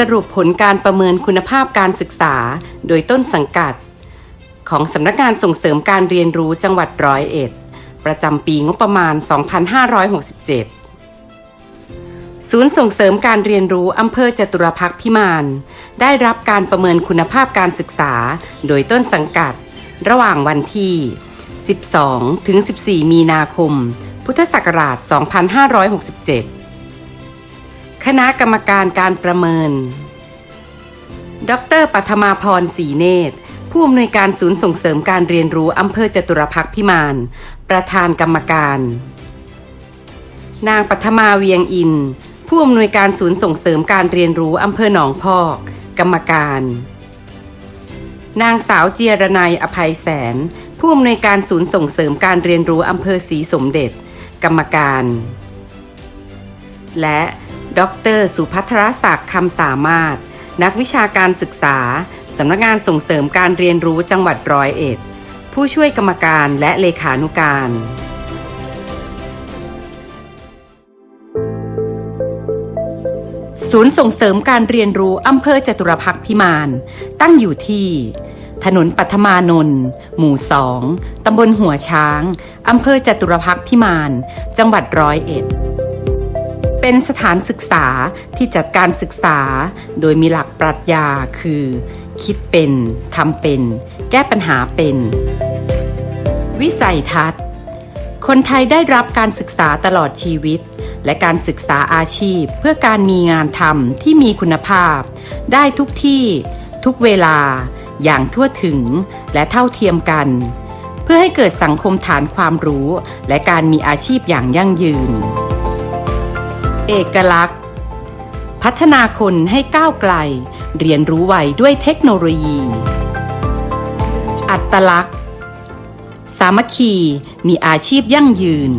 สรุปผลการประเมินคุณภาพการศึกษา โดยต้นสังกัด ของสำนักงานส่งเสริมการเรียนรู้จังหวัดร้อยเอ็ด ประจำปีงบประมาณ 2567 ศูนย์ส่งเสริมการเรียนรู้อำเภอจตุรพักษ์พิมาน ได้รับการประเมินคุณภาพการศึกษา โดยต้นสังกัด ระหว่างวันที่ 12 ถึง 14 มีนาคม พุทธศักราช 2567 คณะกรรมการการประเมิน ดรปัทมาพรศรีเนตร ผู้อำนวยการศูนย์ส่งเสริมการเรียนรู้อำเภอจตุรพักพิมาน ประธานกรรมการ นางปัทมาเวียงอิน ผู้อำนวยการศูนย์ส่งเสริมการเรียนรู้อำเภอหนองพอก กรรมการ นางสาวเจียรนัยอภัยแสน ผู้อำนวยการศูนย์ส่งเสริมการเรียนรู้อำเภอศรีสมเด็จ กรรมการ และ ดร สุพัทรศักดิ์คำสามารถ นักวิชาการศึกษา สำนักงานส่งเสริมการเรียนรู้จังหวัดร้อยเอ็ด ผู้ช่วยกรรมการและเลขานุการ ศูนย์ส่งเสริมการเรียนรู้อำเภอจตุรพักษ์พิมาน ตั้งอยู่ที่ถนนปัทมานนท์หมู่สอง ตำบลหัวช้าง อำเภอจตุรพักษ์พิมาน จังหวัดร้อยเอ็ด เป็นสถานศึกษาที่จัดการศึกษา โดยมีหลักปรัชญาคือ คิดเป็นทำเป็น แก้ปัญหาเป็น วิสัยทัศน์ คนไทยได้รับการศึกษาตลอดชีวิต และการศึกษาอาชีพ เพื่อการมีงานทำที่มีคุณภาพ ได้ทุกที่ทุกเวลา อย่างทั่วถึงและเท่าเทียมกัน เพื่อให้เกิดสังคมฐานความรู้ และการมีอาชีพอย่างยั่งยืน เอกลักษณ์ พัฒนาคนให้ก้าวไกล เรียนรู้ไวด้วยเทคโนโลยี อัตลักษณ์ สามัคคีมีอาชีพยั่งยืน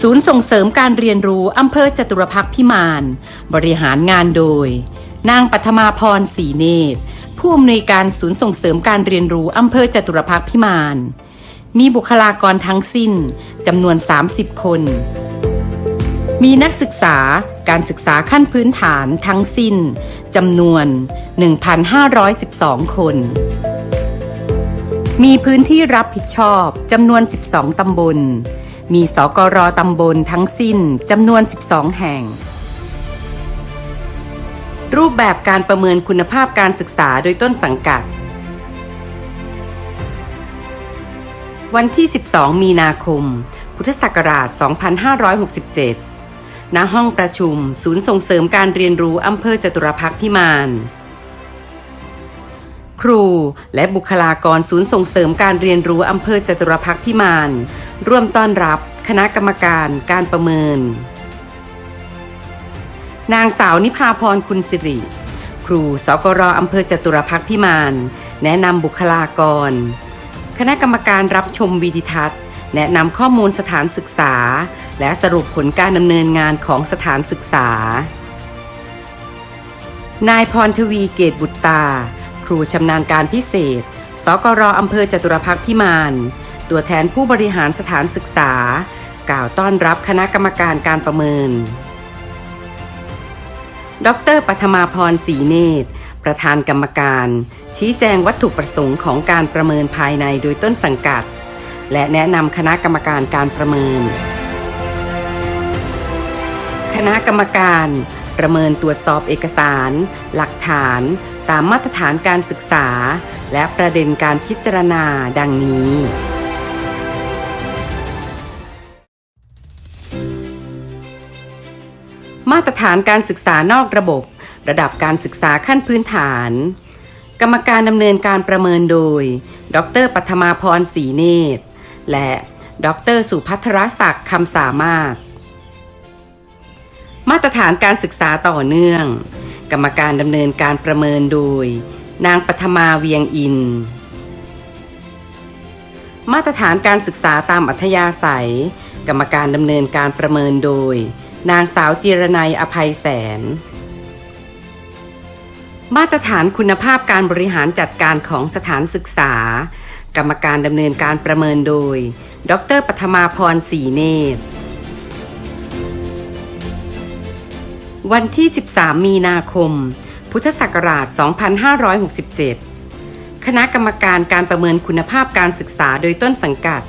ศูนย์ส่งเสริมการเรียนรู้อำเภอจตุรพักษ์พิมาน บริหารงานโดย นางปัทมาพรศรีเนตร ผู้อำนวยการศูนย์ส่งเสริมการเรียนรู้อำเภอจตุรพักษ์พิมาน มีบุคลากรทั้งสิ้นจำนวน 30 คน มีนักศึกษาการศึกษาขั้นพื้นฐานทั้งสิ้นจำนวน 1,512 คน มีพื้นที่รับผิดชอบจำนวน 12 ตำบล มีสกรตำบลทั้งสิ้นจำนวน 12 แห่ง รูปแบบการประเมินคุณภาพการศึกษาโดยต้นสังกัด วันที่ 12 มีนาคม พุทธศักราช 2567 ณ ห้องประชุม ศูนย์ส่งเสริมการเรียนรู้อำเภอจตุรพักพิมาน ครูและบุคลากรศูนย์ส่งเสริมการเรียนรู้อำเภอจตุรพักพิมาน ร่วมต้อนรับคณะกรรมการการประเมิน นางสาวนิพาพรคุณสิริ ครูสกรออำเภอจตุรพักพิมาน แนะนำบุคลากร คณะกรรมการรับชมวิดิทัศน์ แนะนำข้อมูลสถานศึกษา และสรุปผลการดำเนินงานของสถานศึกษา นายพรทวีเกตบุตรตา ครูชำนาญการพิเศษ สกรอำเภอจตุรพักษ์พิมาน ตัวแทนผู้บริหารสถานศึกษา กล่าวต้อนรับคณะกรรมการการประเมิน ดรปัทมาพรศรีเนตร ประธานกรรมการ ชี้แจงวัตถุประสงค์ของการประเมินภายในโดยต้นสังกัด และแนะนำคณะกรรมการการประเมิน คณะกรรมการ ประเมินตรวจสอบเอกสาร หลักฐาน ตามมาตรฐานการศึกษา และประเด็นการพิจารณาดังนี้ ตรฐานการศึกษานอกระบบ ระดับการศึกษาขั้นพื้นฐาน กรรมการดำเนินการประเมินโดย ดรปัทมาพรศรีเนตร และดรสุพัทรศักดิ์คำสามารถ มาตรฐานการศึกษาต่อเนื่อง กรรมการดำเนินการประเมินโดย นางปัทมาเวียงอิน มาตรฐานการศึกษาตามอัธยาศัย กรรมการดำเนินการประเมินโดย นางสาวจีรนัยอภัยแสน มาตรฐานคุณภาพการบริหารจัดการของสถานศึกษา กรรมการดำเนินการประเมินโดย ดรปัทมาพรศรีเนตรวันที่ 13 มีนาคม พุทธศักราช 2567 คณะกรรมการการประเมินคุณภาพการศึกษาโดยต้นสังกัด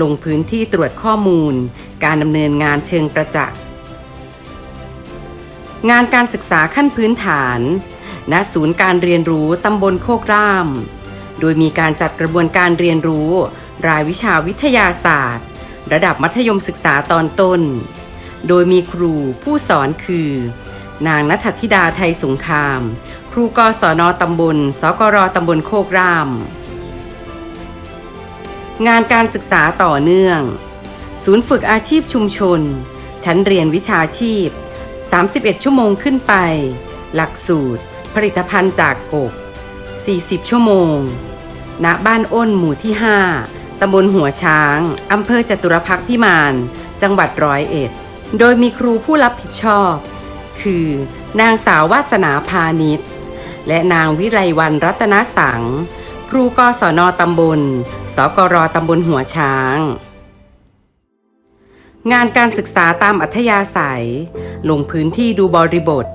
ลงพื้นที่ตรวจข้อมูล การดำเนินงานเชิงประจักษ์ งานการศึกษาขั้นพื้นฐาน ณ ศูนย์การเรียนรู้ตำบลโคกร่าม โดยมีการจัดกระบวนการเรียนรู้ รายวิชาวิทยาศาสตร์ ระดับมัธยมศึกษาตอนต้น โดยมีครูผู้สอนคือ นางนัทธิดาไทยสงคราม ครูกศนตำบล สกรตำบลโคกร่าม งานการศึกษาต่อเนื่อง ศูนย์ฝึกอาชีพชุมชน ชั้นเรียนวิชาชีพ 31 ชั่วโมงขึ้นไป หลักสูตร ผลิตภัณฑ์จากกบ 40 ชั่วโมง ณ บ้านอ้นหมู่ที่ 5ตำบลหัวช้าง อำเภอจตุรพักษ์พิมาน จังหวัดร้อยเอ็ด โดยมีครูผู้รับผิดชอบ คือ นางสาววาสนาพาณิชย์ และนางวิไลวันรัตนสัง ครูกศนตำบล สกรตำบลหัวช้าง งานการศึกษาตามอัธยาศัย ลงพื้นที่ดูบริบท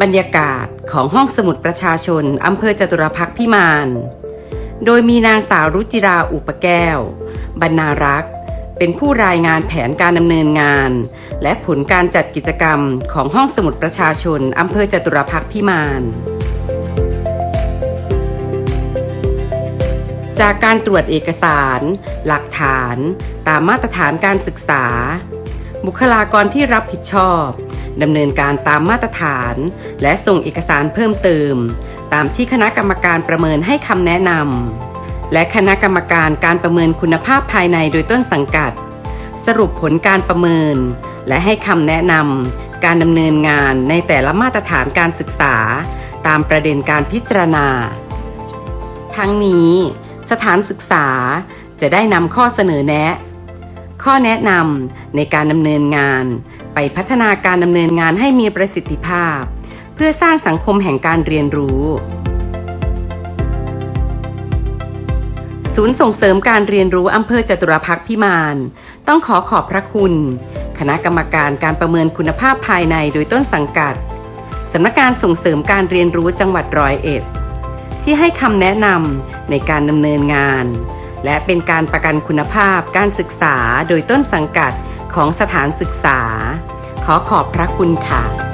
บรรยากาศของห้องสมุดประชาชนอำเภอจตุรพักษ์พิมาน โดยมีนางสาวรุจิราอุปแก้ว บรรณารักษ์ เป็นผู้รายงานแผนการดำเนินงาน และผลการจัดกิจกรรมของห้องสมุดประชาชนอำเภอจตุรพักษ์พิมานจากการตรวจเอกสาร หลักฐาน ตามมาตรฐานการศึกษา บุคลากรที่รับผิดชอบดำเนินการตามมาตรฐาน และส่งเอกสารเพิ่มเติม ตามที่คณะกรรมการประเมินให้คำแนะนำและคณะกรรมการการประเมินคุณภาพภายในโดยต้นสังกัด สรุปผลการประเมิน และให้คำแนะนำการดำเนินงานในแต่ละมาตรฐานการศึกษา ตามประเด็นการพิจารณา ทั้งนี้ สถานศึกษาจะได้นำข้อเสนอแนะ ข้อแนะนำในการดำเนินงาน ไปพัฒนาการดำเนินงานให้มีประสิทธิภาพ เพื่อสร้างสังคมแห่งการเรียนรู้ ศูนย์ส่งเสริมการเรียนรู้อำเภอจตุรพักษ์พิมาน ต้องขอขอบพระคุณ คณะกรรมการการประเมินคุณภาพภายในโดยต้นสังกัดสำนักงานส่งเสริมการเรียนรู้จังหวัดร้อยเอ็ดที่ให้คำแนะนำในการดำเนินงาน และเป็นการประกันคุณภาพการศึกษาโดยต้นสังกัดของสถานศึกษา ขอขอบพระคุณค่ะ